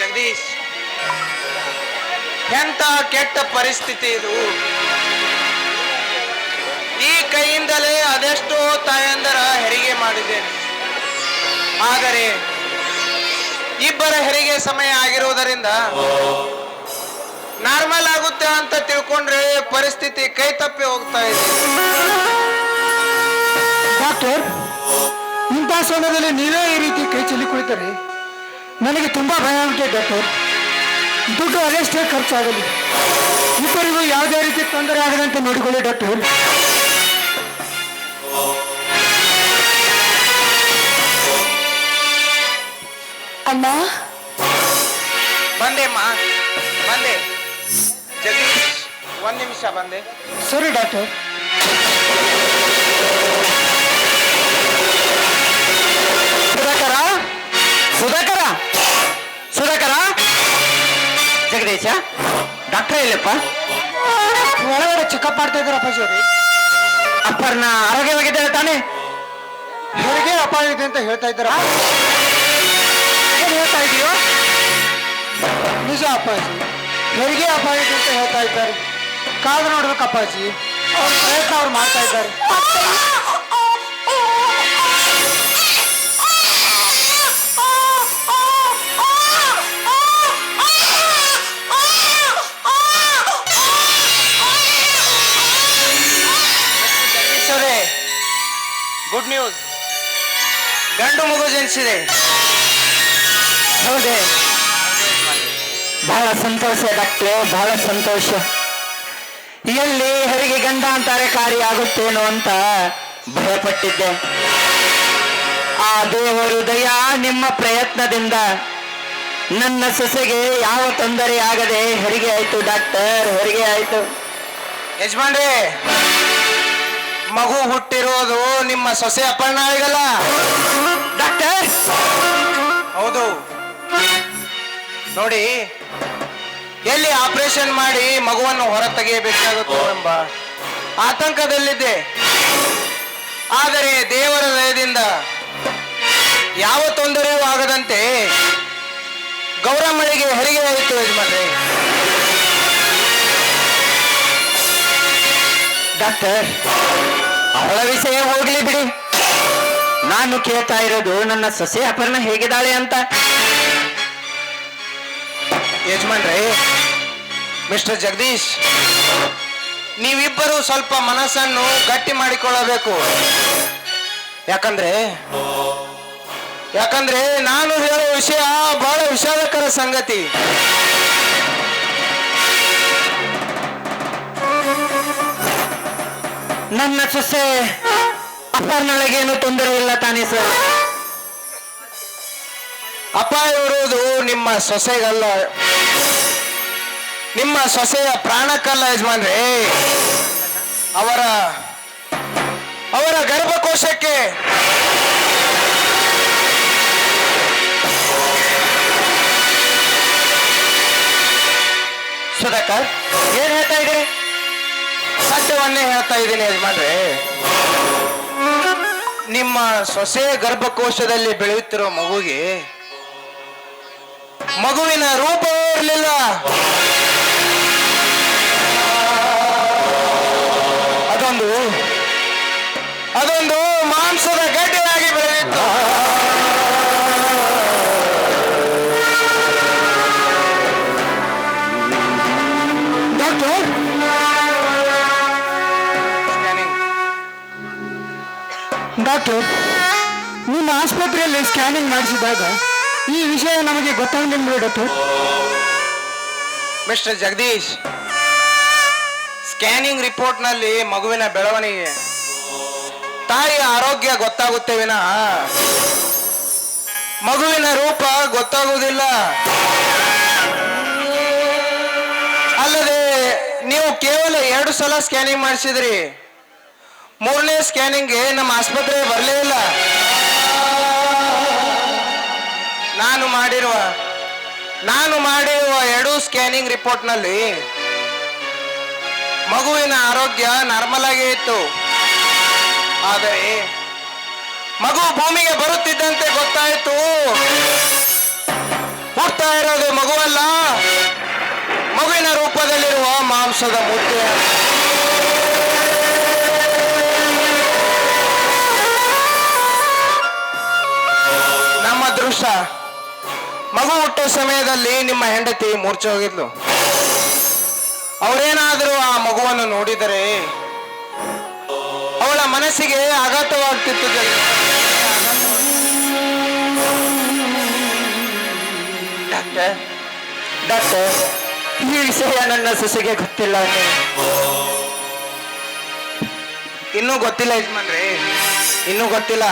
ಜಗದೀಶ್. ಎಂತ ಕೆಟ್ಟ ಪರಿಸ್ಥಿತಿ ಇದು? ಈ ಕೈಯಿಂದಲೇ ಅದೆಷ್ಟೋ ತಾಯಂದರ ಹೆರಿಗೆ ಮಾಡಿದ್ದೇನೆ. ಆದರೆ, ಇಬ್ಬರ ಹೆರಿಗೆ ಸಮಯ ಆಗಿರುವುದರಿಂದ ನಾರ್ಮಲ್ ಆಗುತ್ತೆ ಅಂತ ತಿಳ್ಕೊಂಡ್ರೆ ಪರಿಸ್ಥಿತಿ ಕೈ ತಪ್ಪಿ ಹೋಗ್ತಾ ಇದೆ. ಡಾಕ್ಟರ್ ಇಂಥ ಸಮಯದಲ್ಲಿ ನೀವೇ ಈ ರೀತಿ ಕೈ ಚೆಲ್ಲಿ ಕುಳಿತರೆ? ನನಗೆ ತುಂಬಾ ಭಯ ಉಂಟು ಡಾಕ್ಟರ್. ದುಡ್ಡು ಅದೆಷ್ಟೇ ಖರ್ಚಾಗಲಿ. ಇಬ್ಬರಿಗೂ ಯಾವುದೇ ರೀತಿ ತೊಂದರೆ ಆಗದಂತೆ ನೋಡಿಕೊಳ್ಳಿ ಡಾಕ್ಟರ್. ಅಣ್ಣ ಬಂದೆಮ್ಮ ಬಂದೆ. ಜಗದೀಶ್ ಒಂದ್ ನಿಮಿಷ ಬಂದೆ. ಸರಿ ಡಾಕ್ಟರ್. ಸುಧಾಕರ? ಸುಧಾಕರ? ಸುಧಾಕರ ಜಗದೀಶ? ಡಾಕ್ಟರ್ ಇಲ್ಲಪ್ಪ? ಒಳಗಡೆ ಚೆಕಪ್ ಮಾಡ್ತಾ ಇದ್ದಾರೆ ಜೋರಿ ಅವರು? ಅಪ್ಪರ್ನ ಆರೋಗ್ಯವಾಗಿದ್ದಾರೆ ತಾನೆ? ಹೇಗೆ ಅಪಾಯ ಇದೆ ಅಂತ ಹೇಳ್ತಾ ಇದ್ದಾರಾ? ಏನ್ ಹೇಳ್ತಾ ಇದೀಯೋ? ನಿಜ ಅಪ್ಪಾಜಿ. ಹೆರಿಗೆ ಅಪಾಯ ಇದೆ ಅಂತ ಹೇಳ್ತಾ ಇದ್ದಾರೆ. ಕಾದು ನೋಡ್ಬೇಕು ಅಪ್ಪಾಜಿ. ಅವ್ರ ಪ್ರಯತ್ನ ಅವ್ರು ಮಾಡ್ತಾ ಇದ್ದಾರೆ. ಗುಡ್ ನ್ಯೂಸ್ ಗಂಡು ಮಗು ಜನಿಸಿದೆ. ಹೌದೇ. ಬಹಳ ಸಂತೋಷ ಡಾಕ್ಟ್ರೆ ಬಹಳ ಸಂತೋಷ. ಎಲ್ಲಿ ಹೆರಿಗೆ ಗಂಡಾಂತರ ಕಾರ್ಯ ಅಂತ ಭಯಪಟ್ಟಿದ್ದೆ. ಆ ದೇವರು ದಯ ನಿಮ್ಮ ಪ್ರಯತ್ನದಿಂದ ನನ್ನ ಸೊಸೆಗೆ ಯಾವ ತೊಂದರೆ ಆಗದೆ ಹೆರಿಗೆ ಆಯ್ತು ಡಾಕ್ಟರ್ ಹೆರಿಗೆ ಆಯ್ತು. ಯಜಮಾನ್ರೆ ಮಗು ಹುಟ್ಟಿರೋದು ನಿಮ್ಮ ಸೊಸೆ ಅಪರ್ಣ ಆಗಲ್ಲ? ಡಾಕ್ಟರ್? ಹೌದು. ನೋಡಿ, ಎಲ್ಲಿ ಆಪರೇಷನ್ ಮಾಡಿ ಮಗುವನ್ನು ಹೊರ ತೆಗೆಯಬೇಕಾಗುತ್ತೋ ಎಂಬ ಆತಂಕದಲ್ಲಿದ್ದೆ. ಆದರೆ ದೇವರ ದಯದಿಂದ ಯಾವ ತೊಂದರೆಯೂ ಆಗದಂತೆ ಗೌರಮ್ಮಳಿಗೆ ಹೆರಿಗೆ ಆಯಿತು ಯಜಮಾನ್ರೆ. ಡಾಕ್ಟರ್, ಅವಳ ವಿಷಯ ಹೋಗ್ಲಿ ಬಿಡಿ. ನಾನು ಕೇಳ್ತಾ ಇರೋದು ನನ್ನ ಸೊಸೆ ಅಪರ್ಣ ಹೇಗಿದ್ದಾಳೆ ಅಂತ. ಯಜಮಾನ್ರಿ, ಮಿಸ್ಟರ್ ಜಗದೀಶ್, ನೀವಿಬ್ಬರು ಸ್ವಲ್ಪ ಮನಸ್ಸನ್ನು ಗಟ್ಟಿ ಮಾಡಿಕೊಳ್ಳಬೇಕು. ಯಾಕಂದ್ರೆ ಯಾಕಂದ್ರೆ ನಾನು ಹೇಳೋ ವಿಷಯ ಬಹಳ ವಿಷಾದಕರ ಸಂಗತಿ. ನನ್ನ ಸೊಸೆ ಅಪರ್ಣಳಿಗೇನು ತೊಂದರೆ ಇಲ್ಲ ತಾನೇ ಸರ್? ಅಪಾಯ ಇರುವುದು ನಿಮ್ಮ ಸೊಸೆಗಲ್ಲ. ನಿಮ್ಮ ಸೊಸೆಯ ಪ್ರಾಣಕ್ಕಲ್ಲ ಯಜಮಾನ್ರಿ. ಅವರ ಅವರ ಗರ್ಭಕೋಶಕ್ಕೆ ಸುಧಾಕರ್ ಏನ್ ಹೇಳ್ತಾ ಇದ್ದೀರಿ? ಸತ್ಯವನ್ನೇ ಹೇಳ್ತಾ ಇದ್ದೀನಿ ಯಜಮಾನ್ರೆ. ನಿಮ್ಮ ಸೊಸೆ ಗರ್ಭಕೋಶದಲ್ಲಿ ಬೆಳೆಯುತ್ತಿರೋ ಮಗುಗೆ ಮಗುವಿನ ರೂಪ ಇರಲಿಲ್ಲ. ಡಾಕ್ಟರ್ ನಿಮ್ಮ ಆಸ್ಪತ್ರೆಯಲ್ಲಿ ಸ್ಕ್ಯಾನಿಂಗ್ ಮಾಡಿಸಿದಾಗ ಈ ವಿಷಯ ನಮಗೆ ಗೊತ್ತಾಗಲಿಲ್ಲ ಡಾಕ್ಟರ್. ಮಿಸ್ಟರ್ ಜಗದೀಶ್, ಸ್ಕ್ಯಾನಿಂಗ್ ರಿಪೋರ್ಟ್ನಲ್ಲಿ ಮಗುವಿನ ಬೆಳವಣಿಗೆ. ತಾಯಿಯ ಆರೋಗ್ಯ ಗೊತ್ತಾಗುತ್ತೆ ವಿನಃ. ಮಗುವಿನ ರೂಪ ಗೊತ್ತಾಗುವುದಿಲ್ಲ. ಅಲ್ಲದೆ ನೀವು ಕೇವಲ ಎರಡು ಸಲ ಸ್ಕ್ಯಾನಿಂಗ್ ಮಾಡಿಸಿದ್ರಿ. ಮೂರನೇ ಸ್ಕ್ಯಾನಿಂಗ್ಗೆ ನಮ್ಮ ಆಸ್ಪತ್ರೆ ಬರಲೇ ಇಲ್ಲ. ನಾನು ಮಾಡಿರುವ ನಾನು ಮಾಡಿರುವ ಎರಡು ಸ್ಕ್ಯಾನಿಂಗ್ ರಿಪೋರ್ಟ್ನಲ್ಲಿ ಮಗುವಿನ ಆರೋಗ್ಯ ನಾರ್ಮಲ್ ಆಗೇ ಇತ್ತು. ಆದರೆ ಮಗು ಭೂಮಿಗೆ ಬರುತ್ತಿದ್ದಂತೆ ಗೊತ್ತಾಯಿತು. ಹುಡ್ತಾ ಇರೋದು ಮಗುವಲ್ಲ. ಮಗುವಿನ ರೂಪದಲ್ಲಿರುವ ಮಾಂಸದ ಮುದ್ದೆ ಮಗು ಹುಟ್ಟುವ ಸಮಯದಲ್ಲಿ ನಿಮ್ಮ ಹೆಂಡತಿ ಮೂರ್ಛೆ ಹೋಗಿದ್ಲು ಅವರೇನಾದರೂ ಆ ಮಗುವನ್ನು ನೋಡಿದರೆ ಅವಳ ಮನಸ್ಸಿಗೆ ಆಘಾತವಾಗ್ತಿತ್ತು. ಡಾಕ್ಟರ್ ಡಾಕ್ಟರ್ ಈ ವಿಷಯ ನನ್ನ ಸೊಸೆಗೆ ಗೊತ್ತಿಲ್ಲ. ಇನ್ನೂ ಗೊತ್ತಿಲ್ಲ ಯಜಮಾನ್ರಿ ಇನ್ನೂ ಗೊತ್ತಿಲ್ಲ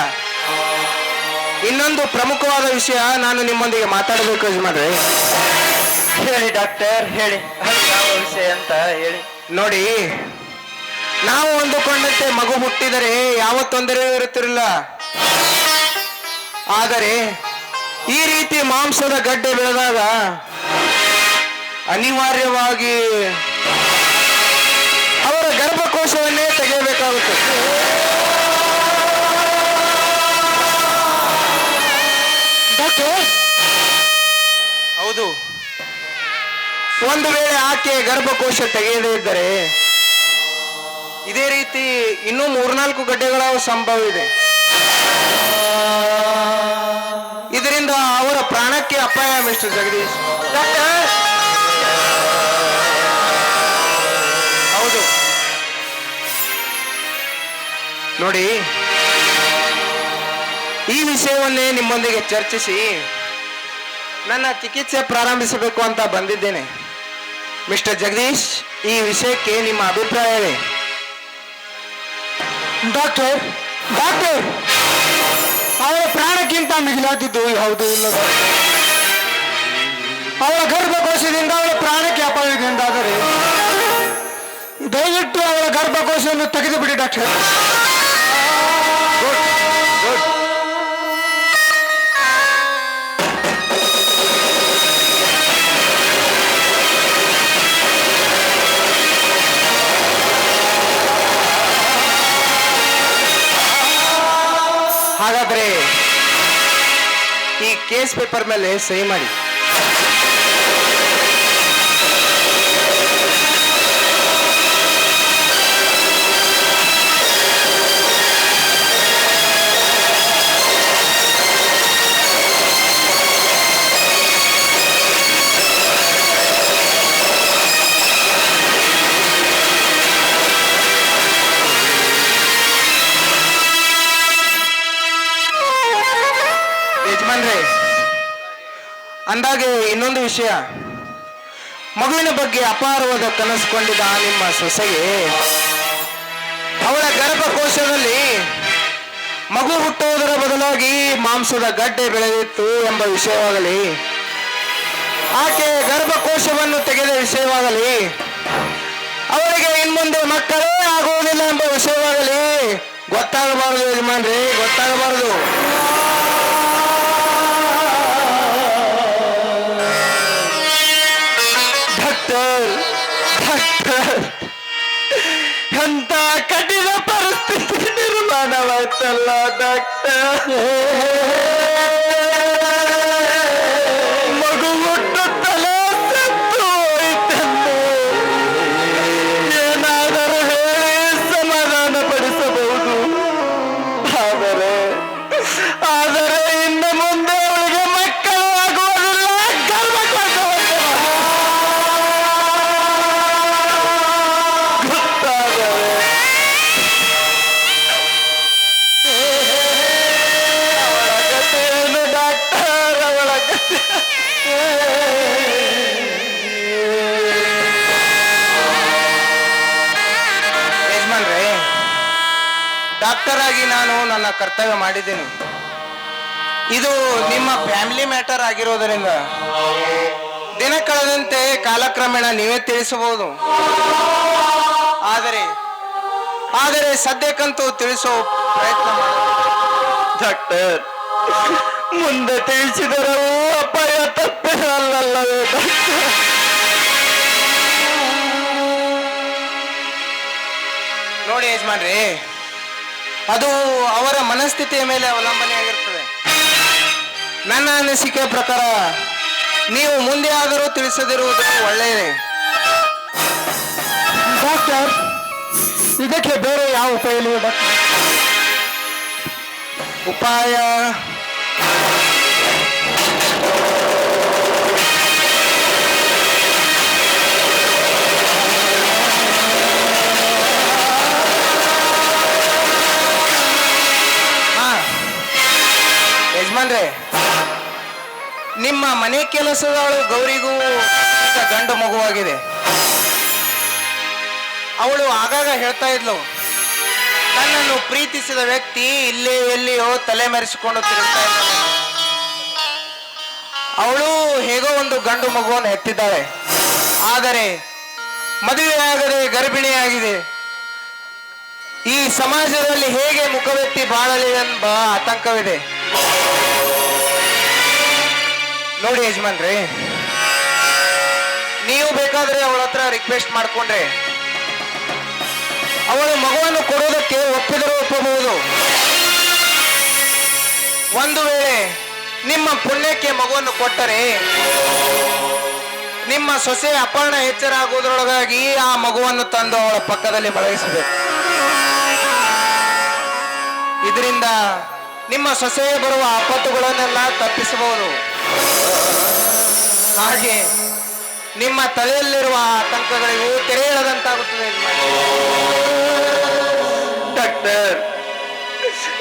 ಇನ್ನೊಂದು ಪ್ರಮುಖವಾದ ವಿಷಯ ನಾನು ನಿಮ್ಮೊಂದಿಗೆ ಮಾತಾಡಬೇಕು ಯಜಮಾನ್ರಿ ಹೇಳಿ ಡಾಕ್ಟರ್ ಹೇಳಿ. ಯಾವ ವಿಷಯ ಅಂತ ಹೇಳಿ. ನೋಡಿ ನಾವು ಅಂದುಕೊಂಡಂತೆ ಮಗು ಹುಟ್ಟಿದರೆ ಯಾವ ತೊಂದರೆಯೂ ಇರುತ್ತಿರಲಿಲ್ಲ. ಆದರೆ ಈ ರೀತಿ ಮಾಂಸದ ಗಡ್ಡೆ ಬೆಳೆದಾಗ ಅನಿವಾರ್ಯವಾಗಿ ಅವರ ಗರ್ಭಕೋಶವನ್ನೇ ತೆಗೆಯಬೇಕಾಗುತ್ತದೆ ಹೌದು. ಒಂದು ವೇಳೆ ಆಕೆ ಗರ್ಭಕೋಶ ತೆಗೆಯದೇ ಇದ್ದರೆ? ಇದೇ ರೀತಿ ಇನ್ನೂ ಮೂರ್ನಾಲ್ಕು ಗಡ್ಡೆಗಳ ಸಂಭವ ಇದೆ. ಇದರಿಂದ ಅವರ ಪ್ರಾಣಕ್ಕೆ ಅಪಾಯ ಮಿಸ್ಟರ್ ಜಗದೀಶ್. ಡಾಕ್ಟರ್ ಹೌದು. ನೋಡಿ ಈ ವಿಷಯವನ್ನೇ ನಿಮ್ಮೊಂದಿಗೆ ಚರ್ಚಿಸಿ ನನ್ನ ಚಿಕಿತ್ಸೆ ಪ್ರಾರಂಭಿಸಬೇಕು ಅಂತ ಬಂದಿದ್ದೇನೆ. ಮಿಸ್ಟರ್ ಜಗದೀಶ್, ಈ ವಿಷಯಕ್ಕೆ ನಿಮ್ಮ ಅಭಿಪ್ರಾಯವೇ ಡಾಕ್ಟರ್ ಡಾಕ್ಟರ್, ಅವರ ಪ್ರಾಣಕ್ಕಿಂತ ಮಿಗಿಲಾದದ್ದು ಯಾವುದು ಇಲ್ಲ. ಅವಳ ಗರ್ಭಕೋಶದಿಂದ ಅವಳ ಪ್ರಾಣಕ್ಕೆ ಅಪಾಯವಿದೆ ಎಂದಾದರೆ, ದಯವಿಟ್ಟು ಅವಳ ಗರ್ಭಕೋಶವನ್ನು ತೆಗೆದು ಬಿಡಿ ಡಾಕ್ಟರ್. ಹಾಗಾದ್ರೆ ಈ ಕೇಸ್ ಪೇಪರ್ ಮೇಲೆ ಸಹಿ ಮಾಡಿ. ಅಂದಾಗೆ ಇನ್ನೊಂದು ವಿಷಯ. ಮಗುವಿನ ಬಗ್ಗೆ ಅಪಾರವಾದ ಕನಸುಕೊಂಡಿದ್ದ ಆ ನಿಮ್ಮ ಸೊಸೆಗೆ. ಅವಳ ಗರ್ಭಕೋಶದಲ್ಲಿ ಮಗು ಹುಟ್ಟುವುದರ ಬದಲಾಗಿ ಮಾಂಸದ ಗಡ್ಡೆ ಬೆಳೆದಿತ್ತು ಎಂಬ ವಿಷಯವಾಗಲಿ, ಆಕೆ ಗರ್ಭಕೋಶವನ್ನು ತೆಗೆದ ವಿಷಯವಾಗಲಿ, ಅವಳಿಗೆ ಇನ್ಮುಂದೆ ಮಕ್ಕಳೇ ಆಗುವುದಿಲ್ಲ ಎಂಬ ವಿಷಯವಾಗಲಿ, ಗೊತ್ತಾಗಬಾರದು ಯಜಮಾನ್ರಿ, ಗೊತ್ತಾಗಬಾರದು. ಎಂತ ಕಠಿಣ ಪರಿಸ್ಥಿತಿ ನಿರ್ಮಾಣವಾಯ್ತಲ್ಲ ಡಾಕ್ಟರ್. ನಾನು ನನ್ನ ಕರ್ತವ್ಯ ಮಾಡಿದ್ದೀನಿ. ಇದು ನಿಮ್ಮ ಫ್ಯಾಮಿಲಿ ಮ್ಯಾಟರ್ ಆಗಿರೋದರಿಂದ. ದಿನ ಕಳೆದಂತೆ ಕಾಲಕ್ರಮೇಣ ನೀವೇ ತಿಳಿಸಬಹುದು. ಆದರೆ ಆದರೆ ಸದ್ಯಕ್ಕಂತೂ ತಿಳಿಸೋ ಪ್ರಯತ್ನ ಡಾಕ್ಟರ್ ಮುಂದೆ ತಿಳಿಸಿದರೂ ಅಪಾಯ ಡಾಕ್ಟರ್? ನೋಡಿ ಯಜಮಾನ್ರಿ ಅದು ಅವರ ಮನಸ್ಥಿತಿಯ ಮೇಲೆ ಅವಲಂಬನೆ ಆಗಿರ್ತದೆ. ನನ್ನ ಅನಿಸಿಕೆ ಪ್ರಕಾರ ನೀವು ಮುಂದೆ ಆದರೂ ತಿಳಿಸದಿರುವುದು ಒಳ್ಳೆಯದೇ. ಡಾಕ್ಟರ್ ಇದಕ್ಕೆ ಬೇರೆ ಯಾವ ಉಪಾಯ ಉಪಾಯ ಯಜಮಾನ್ರೆ ನಿಮ್ಮ ಮನೆ ಕೆಲಸದವಳು ಗೌರಿಗೂ ಗಂಡು ಮಗುವಾಗಿದೆ. ಅವಳು ಆಗಾಗ ಹೇಳ್ತಾ ಇದ್ಲು ತನ್ನನ್ನು ಪ್ರೀತಿಸಿದ ವ್ಯಕ್ತಿ ಇಲ್ಲಿ ಎಲ್ಲಿಯೋ ತಲೆ ಮೆರೆಸಿಕೊಂಡು ತಿರುಗ್ತಾ ಅವಳು ಹೇಗೋ ಒಂದು ಗಂಡು ಮಗುವನ್ನು ಹೆತ್ತಿದ್ದಾಳೆ. ಆದರೆ ಮದುವೆಯಾಗದೆ ಗರ್ಭಿಣಿಯಾಗಿದೆ. ಈ ಸಮಾಜದಲ್ಲಿ ಹೇಗೆ ಮುಖವೆತ್ತಿ ಬಾಳಲಿ ಎಂಬ ಆತಂಕವಿದೆ. ನೋಡಿ ಯಜಮಾನ್ರಿ, ನೀವು ಬೇಕಾದ್ರೆ ಅವಳ ಹತ್ರ ರಿಕ್ವೆಸ್ಟ್ ಮಾಡ್ಕೊಂಡ್ರೆ, ಅವಳು ಮಗುವನ್ನು ಕೊಡೋದಕ್ಕೆ ಒಪ್ಪಿದರೂ ಒಪ್ಪಬಹುದು. ಒಂದು ವೇಳೆ ನಿಮ್ಮ ಪುಣ್ಯಕ್ಕೆ ಮಗುವನ್ನು ಕೊಟ್ಟರೆ, ನಿಮ್ಮ ಸೊಸೆ ಅಪಹರಣ ಎಚ್ಚರ ಆಗುವುದರೊಳಗಾಗಿ ಆ ಮಗುವನ್ನು ತಂದು ಅವಳ ಪಕ್ಕದಲ್ಲಿ ಬಳಗಿಸಬೇಕು ಇದರಿಂದ ನಿಮ್ಮ ಸೊಸೆಗೆ ಬರುವ ಆಪತ್ತುಗಳನ್ನೆಲ್ಲ ತಪ್ಪಿಸಬಹುದು. ಹಾಗೆ ನಿಮ್ಮ ತಲೆಯಲ್ಲಿರುವ ಆತಂಕಗಳಿಗೂ ತೆರೆ ಇಳದಂತಾಗುತ್ತದೆ ಯಜಮಾನ್ರೆ. ಡಾಕ್ಟರ್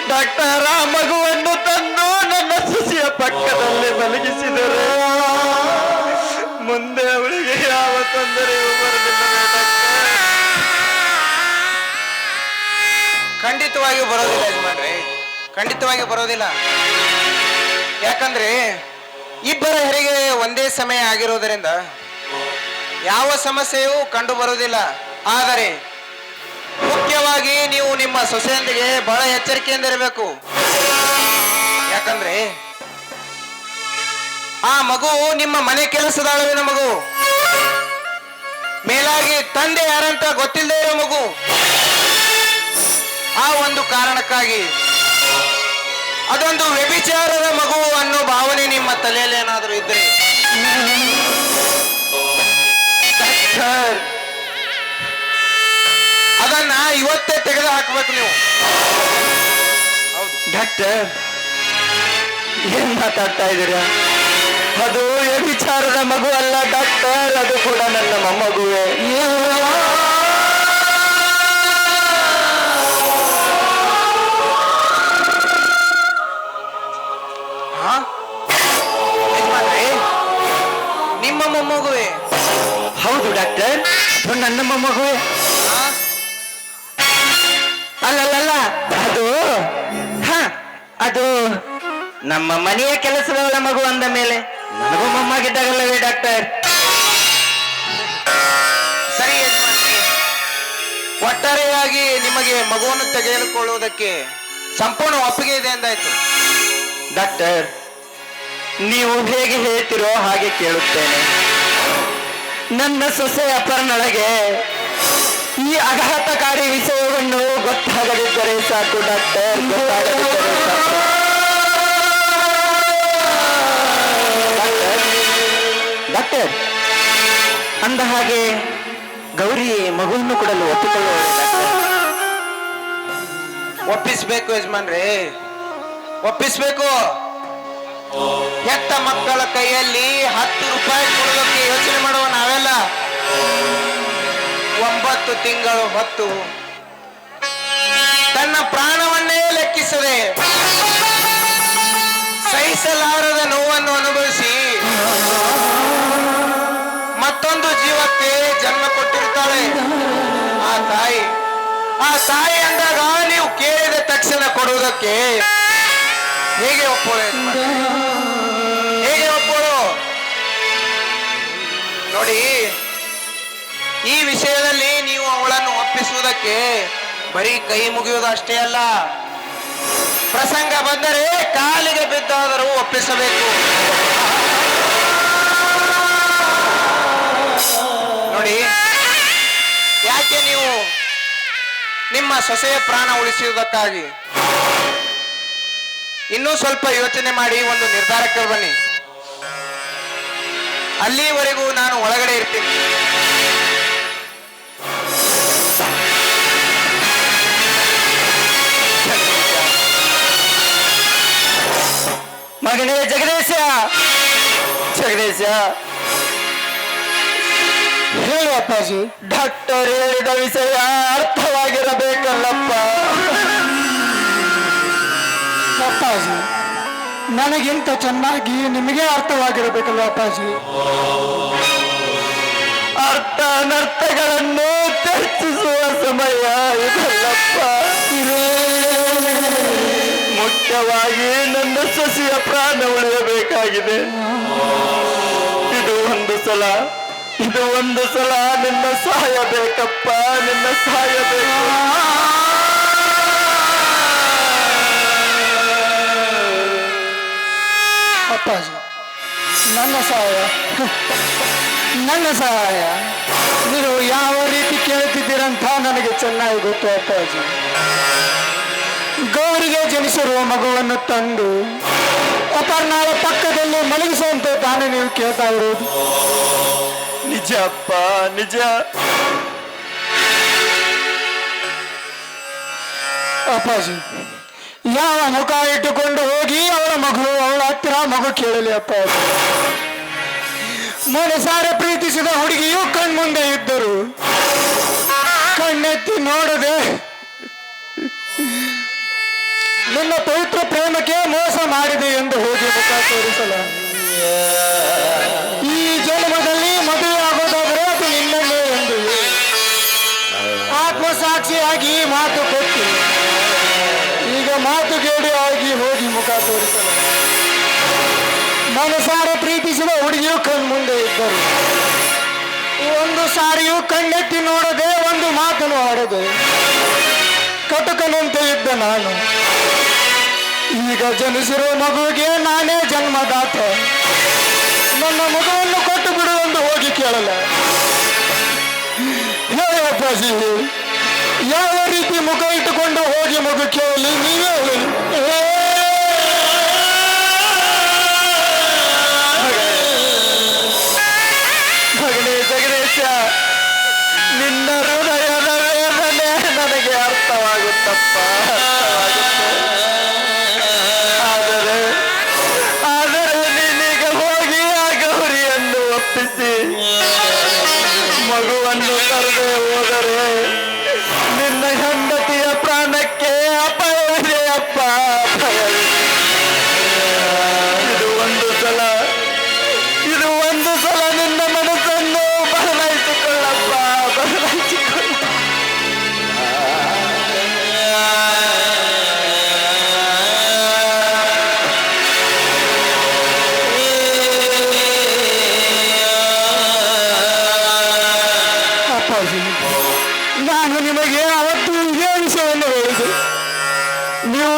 ಡಾಕ್ಟರ್ ಆ ಮಗುವನ್ನು ತಂದು ನನ್ನ ಸಸಿಯ ಪಕ್ಕದಲ್ಲಿ ಮಲಗಿಸಿದರೆ ಮುಂದೆ ಅವಳಿಗೆ ಯಾವ ತೊಂದರೆಯೂ ಬರಲಿಲ್ಲ ಡಾಕ್ಟರ್? ಖಂಡಿತವಾಗಿಯೂ ಬರೋದಿಲ್ಲ ಯಜಮಾನ್ರಿ. ಖಂಡಿತವಾಗಿ ಬರೋದಿಲ್ಲ. ಯಾಕಂದ್ರೆ ಇಬ್ಬರ ಹೆರಿಗೆ ಒಂದೇ ಸಮಯ ಆಗಿರೋದರಿಂದ ಯಾವ ಸಮಸ್ಯೆಯೂ ಕಂಡು ಬರುವುದಿಲ್ಲ. ಆದರೆ ಮುಖ್ಯವಾಗಿ ನೀವು ನಿಮ್ಮ ಸೊಸೆಯೊಂದಿಗೆ ಬಹಳ ಎಚ್ಚರಿಕೆಯಿಂದ ಇರಬೇಕು. ಯಾಕಂದ್ರೆ ಆ ಮಗು ನಿಮ್ಮ ಮನೆ ಕೆಲಸದ ಅಳವಿನ ಮಗು. ಮೇಲಾಗಿ ತಂದೆ ಯಾರಂತ ಗೊತ್ತಿಲ್ಲದೆ ಇರೋ ಮಗು. ಆ ಒಂದು ಕಾರಣಕ್ಕಾಗಿ ಅದೊಂದು ವ್ಯಭಿಚಾರದ ಮಗು ಅನ್ನೋ ಭಾವನೆ ನಿಮ್ಮ ತಲೆಯಲ್ಲಿ ಏನಾದರೂ ಇದ್ರೆ. ಡಾಕ್ಟರ್. ಅದನ್ನ ಇವತ್ತೇ ತೆಗೆದು ಹಾಕ್ಬೇಕು ನೀವು. ಡಾಕ್ಟರ್ ಏನ್ ಮಾತಾಡ್ತಾ ಇದ್ದೀರಾ? ಅದು ವ್ಯಭಿಚಾರದ ಮಗು ಅಲ್ಲ ಡಾಕ್ಟರ್ ಅದು ಕೂಡ ನನ್ನ ಮೊಮ್ಮಗುವೆ. ನಮ್ಮ ಮನೆಯ ಕೆಲಸದಲ್ಲ ಮಗು ಅಂದ ಮೇಲೆ ನನಗೂ ಮೊಮ್ಮಗಿದ್ದಾಗಲ್ಲವೇ, ಡಾಕ್ಟರ್? ಸರಿ ಒಟ್ಟಾರೆಯಾಗಿ ನಿಮಗೆ ಮಗುವನ್ನು ತೆಗೆದುಕೊಳ್ಳುವುದಕ್ಕೆ ಸಂಪೂರ್ಣ ಒಪ್ಪಿಗೆ ಇದೆ ಎಂದಾಯ್ತು. ಡಾಕ್ಟರ್, ನೀವು ಹೇಗೆ ಹೇಳ್ತಿರೋ ಹಾಗೆ ಕೇಳುತ್ತೇನೆ. ನನ್ನ ಸೊಸೆ ಅಪರ್ಣಳಗೆ ಈ ಆಘಾತಕಾರಿ ವಿಷಯವನ್ನು ಗೊತ್ತಾಗದಿದ್ದರೆ ಸಾಕು, ಡಾಕ್ಟರ್. ಗೊತ್ತಾಗದಿದ್ದರೆ ಸಾಕು. ಡಾಕ್ಟರ್. ಅಂದ ಹಾಗೆ ಗೌರಿ ಮಗುವನ್ನು ಕೊಡಲು ಒಪ್ಪಿಕೊಳ್ಳುವ ಒಪ್ಪಿಸ್ಬೇಕು ಯಜಮಾನ್ರಿ. ಒಪ್ಪಿಸ್ಬೇಕು. ಹೆತ್ತ ಮಕ್ಕಳ ಕೈಯಲ್ಲಿ ಹತ್ತು ರೂಪಾಯಿ ಕೊಡೋದಕ್ಕೆ ಯೋಚನೆ ಮಾಡುವ ನಾವೆಲ್ಲ. ಒಂಬತ್ತು ತಿಂಗಳು ಹೊತ್ತು ತನ್ನ ಪ್ರಾಣವನ್ನೇ ಲೆಕ್ಕಿಸದೆ ಸಹಿಸಲಾರದ ನೋವನ್ನು ಕೊಡುವುದಕ್ಕೆ ಹೇಗೆ ಒಪ್ಪೋಳು ಹೇಗೆ ಒಪ್ಪೋಳು? ನೋಡಿ, ಈ ವಿಷಯದಲ್ಲಿ ನೀವು ಅವಳನ್ನು ಒಪ್ಪಿಸುವುದಕ್ಕೆ ಬರೀ ಕೈ ಮುಗಿಯುವುದು ಅಷ್ಟೇ ಅಲ್ಲ, ಪ್ರಸಂಗ ಬಂದರೆ ಕಾಲಿಗೆ ಬಿದ್ದಾದರೂ ಒಪ್ಪಿಸಬೇಕು. ನೋಡಿ, ಯಾಕೆ ನೀವು ನಿಮ್ಮ ಸೊಸೆಯ ಪ್ರಾಣ ಉಳಿಸುವುದಕ್ಕಾಗಿ ಇನ್ನೂ ಸ್ವಲ್ಪ ಯೋಚನೆ ಮಾಡಿ, ಒಂದು ನಿರ್ಧಾರಕ್ಕೆ ಬನ್ನಿ. ಅಲ್ಲಿವರೆಗೂ ನಾನು ಒಳಗಡೆ ಇರ್ತೀನಿ. ಮಗನೇ ಜಗದೇಶ! ಜಗದೇಶ! ಹೇಳಪ್ಪಾಜಿ ಡಾಕ್ಟರ್ ಹೇಳಿದ ವಿಷಯ ಅರ್ಥವಾಗಿರಬೇಕಲ್ಲಪ್ಪ. ಅಪ್ಪಾಜಿ ನನಗಿಂತ ಚೆನ್ನಾಗಿ ನಿಮಗೆ ಅರ್ಥವಾಗಿರಬೇಕಲ್ಲ ಅಪ್ಪಾಜಿ? ಅರ್ಥ ಅನರ್ಥಗಳನ್ನು ಚರ್ಚಿಸುವ ಸಮಯ ಇದಲ್ಲಪ್ಪ. ಮುಖ್ಯವಾಗಿ ನನ್ನ ಸಸಿಯ ಪ್ರಾಣ ಉಳಿಯಬೇಕಾಗಿದೆ. ಇದು ಒಂದು ಸಲ ಇದು ಒಂದು ಸಲ ನಿನ್ನ ಸಹಾಯ ಬೇಕಪ್ಪ ನಿನ್ನ ಸಾಯಬೇಕು ಅಪ್ಪಾಜಿ. ನನ್ನ ಸಹಾಯ. ನನ್ನ ಸಹಾಯ. ನೀವು ಯಾವ ರೀತಿ ಕೇಳ್ತಿದ್ದೀರಂತ ನನಗೆ ಚೆನ್ನಾಗಿ ಗೊತ್ತು ಅಪ್ಪಾಜಿ. ಗೌರಿಗೆ ಜನಿಸಿರುವ ಮಗುವನ್ನು ತಂದು ಅಪರ್ಣಾಳ ಪಕ್ಕದಲ್ಲಿ ಮಲಗಿಸುವಂತೆ ತಾನೇ ನೀವು ಕೇಳ್ತಾ ಇರೋದು ನಿಜ ಅಪ್ಪ ನಿಜ. ಅಪ್ಪಾಜಿ ಯಾವ ಮುಖ ಇಟ್ಟುಕೊಂಡು ಹೋಗಿ ಅವಳ ಮಗು ಅವಳ ಹತ್ತಿರ ಮಗು ಕೇಳಲಿ ಅಪ್ಪ ಮನಸಾರೆ ಪ್ರೀತಿಸಿದ ಹುಡುಗಿಯು ಕಣ್ಮುಂದೆ ಇದ್ದರು. ಕಣ್ಣೆತ್ತಿ ನೋಡದೆ, ನಿನ್ನ ಪವಿತ್ರ ಪ್ರೇಮಕ್ಕೆ ಮೋಸ ಮಾಡಿದೆ ಎಂದು ಹೋಗಿ ಮುಖ ತೋರಿಸಲ. ಈ ಜನ್ಮದಲ್ಲಿ ಮದುವೆ ಆಗೋದಾದರೆ ಅದು ನಿನ್ನಲ್ಲೇ ಎಂದು ಆತ್ಮಸಾಕ್ಷಿಯಾಗಿ ಮಾತು ಕೊಟ್ಟು ಈಗ ಮಾತುಗೇಡಿ ಆಗಿ ಹೋಗಿ ಮುಖ ತೋರಿಸಲು. ಮನಸಾರ ಪ್ರೀತಿಸಿದ ಹುಡುಗಿಯು ಕಣ್ಮುಂದೆ ಇದ್ದರು. ಒಂದು ಸಾರಿಯು ಕಣ್ಣೆತ್ತಿ ನೋಡದೆ ಒಂದು ಮಾತನ್ನು ಆಡದೆ ಕಟುಕನಂತೆ ಇದ್ದ ನಾನು. ಈಗ ಜನಿಸಿರೋ ಮಗುವಿಗೆ ನಾನೇ ಜನ್ಮದಾತ. ನನ್ನ ಮಗುವನ್ನು ಕೊಟ್ಟು ಬಿಡು ಎಂದು ಹೋಗಿ ಕೇಳಲ್ಲ. ಹೇಳಿ ಅಪ್ಪಾಜಿ ಯಾವ ರೀತಿ ಮುಖ ಇಟ್ಟುಕೊಂಡು ಹೋಗಿ ಮಗು ಕೇಳಲಿ ನೀವೇ. ಮಗನೇ ಜಗದೀಶ ನಿನ್ನ ವೇದನೆ ನನಗೆ ಅರ್ಥವಾಗುತ್ತಪ್ಪ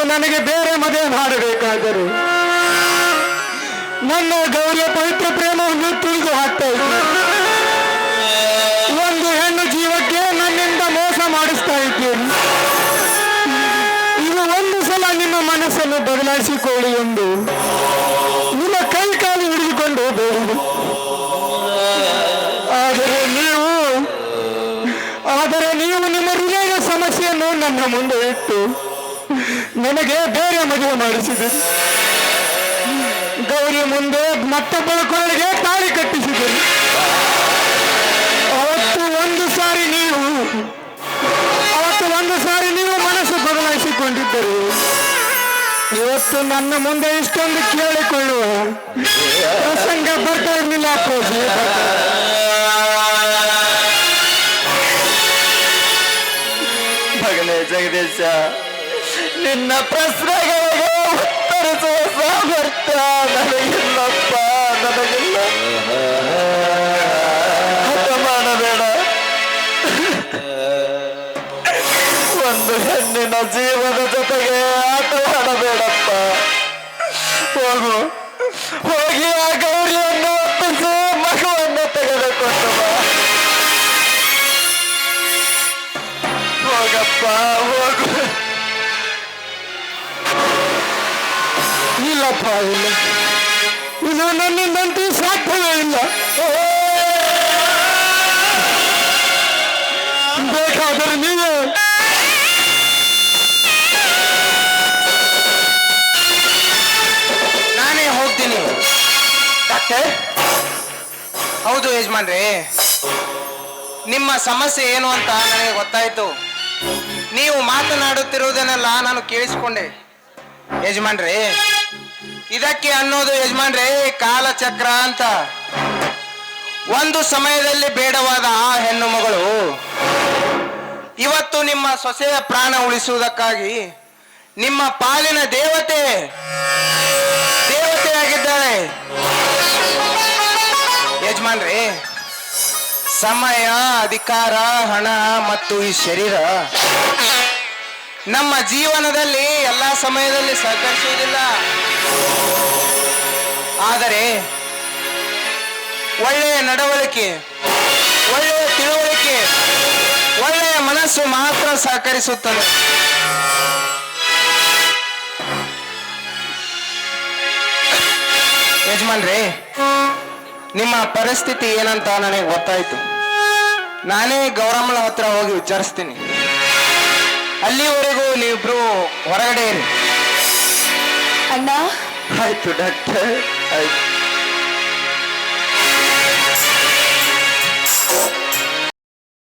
ನನಗೆ ಬೇರೆ ಮದುವೆ ಮಾಡಬೇಕಾದರು ನನ್ನ ಗೌರವ ಪವಿತ್ರ ಪ್ರೇಮವನ್ನು ತಿಳಿದು ಹಾಕ್ತಾ ಇದ್ದ ಒಂದು ಹೆಣ್ಣು ಜೀವಕ್ಕೆ ನನ್ನಿಂದ ಮೋಸ ಮಾಡಿಸ್ತಾ ಇದ್ದೇನೆ ಇದು ಒಂದು ಸಲ ನಿಮ್ಮ ಮನಸ್ಸನ್ನು ಬದಲಾಯಿಸಿಕೊಳ್ಳಿ ಎಂದು ನಿಮ್ಮ ಕೈ ಕಾಲು ಹಿಡಿದುಕೊಂಡು ಬೇಡಿದೆ ಆದರೆ ನೀವು ಆದರೆ ನೀವು ನಿಮ್ಮ ಹೃದಯದ ಸಮಸ್ಯೆಯನ್ನು ನನ್ನ ಮುಂದೆ ಇಟ್ಟು ನನಗೆ ಬೇರೆ ಮದುವೆ ಮಾಡಿಸಿದಿರಿ ಗೌರಿ ಮುಂದೆ ಮತ್ತೊಬ್ಬಳ ಕೊರಳಿಗೆ ತಾಳಿ ಕಟ್ಟಿಸಿದರು ಅವತ್ತು ಒಂದು ಸಾರಿ ನೀವು, ಅವತ್ತು ಒಂದು ಸಾರಿ ನೀವು ಮನಸ್ಸು ಬದಲಾಯಿಸಿಕೊಂಡಿದ್ದರು. ಇವತ್ತು ನನ್ನ ಮುಂದೆ ಇಷ್ಟೊಂದು ಕೇಳಿಕೊಳ್ಳುವ ಪ್ರಸಂಗ ಬರ್ತಾ ಇರಲಿಲ್ಲ ಅಪ್ಪಾಜಿ ಜಗದೀಶ. ನಿನ್ನ ಪ್ರಶ್ನೆಗಳಿಗೆ ಉತ್ತರಿಸುವ ಸಾಮರ್ಥ್ಯ ನನಗಿಲ್ಲಪ್ಪ, ನನಗಿಲ್ಲ. ಹಠ ಮಾಡಬೇಡ ಒಂದು ಹೆಣ್ಣಿನ ಜೀವನ ಜೊತೆಗೆ ಆಟವಾಡಬೇಡಪ್ಪ ಹೋಗು. ಹೋಗಿ ಆ ಇಲ್ಲಪ್ಪ, ಇಲ್ಲ. ಇದು ನನ್ನಿಂದಂತೂ ಸಾಧ್ಯವೇ ಇಲ್ಲ. ಬೇಕಾದರೆ ನೀವೇ. ಹೋಗ್ತೀನಿ. ಡಾಕ್ಟರ್? ಹೌದು ಯಜಮಾನ್ರಿ. ನಿಮ್ಮ ಸಮಸ್ಯೆ ಏನು ಅಂತ ನನಗೆ ಗೊತ್ತಾಯ್ತು. ನೀವು ಮಾತನಾಡುತ್ತಿರುವುದನ್ನೆಲ್ಲ ನಾನು ಕೇಳಿಸಿಕೊಂಡೆ. ಯಜಮಾನ್ರಿ ಇದಕ್ಕೆ ಅನ್ನೋದು ಯಜಮಾನ್ರೆ, ಕಾಲಚಕ್ರ ಅಂತ. ಒಂದು ಸಮಯದಲ್ಲಿ ಬೇಡವಾದ ಆ ಹೆಣ್ಣು ಮಗಳು ಇವತ್ತು ನಿಮ್ಮ ಸೊಸೆಯ ಪ್ರಾಣ ಉಳಿಸುವುದಕ್ಕಾಗಿ ನಿಮ್ಮ ಪಾಲಿನ ದೇವತೆ, ದೇವತೆಯಾಗಿದ್ದಾಳೆ. ಯಜಮಾನ್ರಿ, ಸಮಯ, ಅಧಿಕಾರ, ಹಣ ಮತ್ತು ಈ ಶರೀರ ನಮ್ಮ ಜೀವನದಲ್ಲಿ ಎಲ್ಲ ಸಮಯದಲ್ಲಿ ಸಹಕರಿಸುವುದಿಲ್ಲ. ಆದರೆ ಒಳ್ಳೆಯ ನಡವಳಿಕೆ, ಒಳ್ಳೆಯ ತಿಳುವಳಿಕೆ, ಒಳ್ಳೆಯ ಮನಸ್ಸು ಮಾತ್ರ ಸಹಕರಿಸುತ್ತದೆ. ಯಜಮಾನ್ರಿ, ನಿಮ್ಮ ಪರಿಸ್ಥಿತಿ ಏನಂತ ನನಗೆ ಗೊತ್ತಾಯ್ತು. ನಾನೇ ಗೌರಮ್ಮನ ಹತ್ರ ಹೋಗಿ ವಿಚಾರಿಸ್ತೀನಿ. ಅಲ್ಲಿವರೆಗೂ ನೀವಿಬ್ರು ಹೊರಗಡೆ ಇರಿ. ಅಣ್ಣ. ಆಯ್ತು ಡಾಕ್ಟರ್. ಆಯ್ತು.